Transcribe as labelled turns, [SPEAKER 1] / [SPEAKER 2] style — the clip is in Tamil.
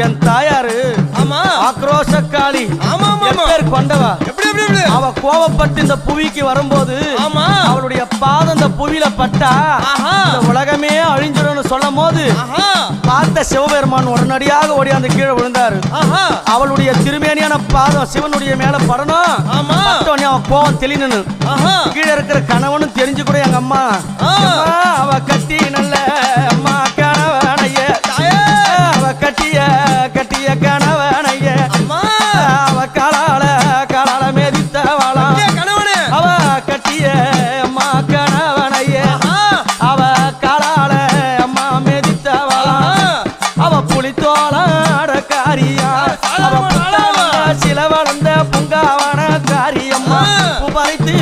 [SPEAKER 1] என் தாயாரு
[SPEAKER 2] ஆமா.
[SPEAKER 1] ஆக்ரோஷக்காளி
[SPEAKER 2] ஆமா.
[SPEAKER 1] பேர் கொண்டவா. அவ கோவப்பட்டு இந்த புவிக்கு வரும்போது
[SPEAKER 2] ஆமா.
[SPEAKER 1] அவளுடைய பாதம் இந்த புவியில பட்டா இந்த உலகமே அழிஞ்சிடும்னு சொல்லும் போது பார்த்த சிவபெருமான் உடனடியாக ஓடியாந்து கீழே விழுந்தாரு.
[SPEAKER 2] ஆஹா.
[SPEAKER 1] அவளுடைய திருமேனியான பாதம் சிவனுடைய மேல படணும். அவன் கோவம் தெளினு
[SPEAKER 2] ஆஹா.
[SPEAKER 1] கீழே இருக்கிற கணவனும் தெரிஞ்சு கூட எங்க
[SPEAKER 2] கணவனா
[SPEAKER 1] கணவனே. அவ கட்டிய அம்மா கணவனைய. அவ காலால அம்மா மெதித்தவளா. அவ புளித்தோளாட
[SPEAKER 2] காரியா
[SPEAKER 1] அவ சில வளர்ந்த
[SPEAKER 2] புங்காவன
[SPEAKER 1] காரியம்மா. உபரித்து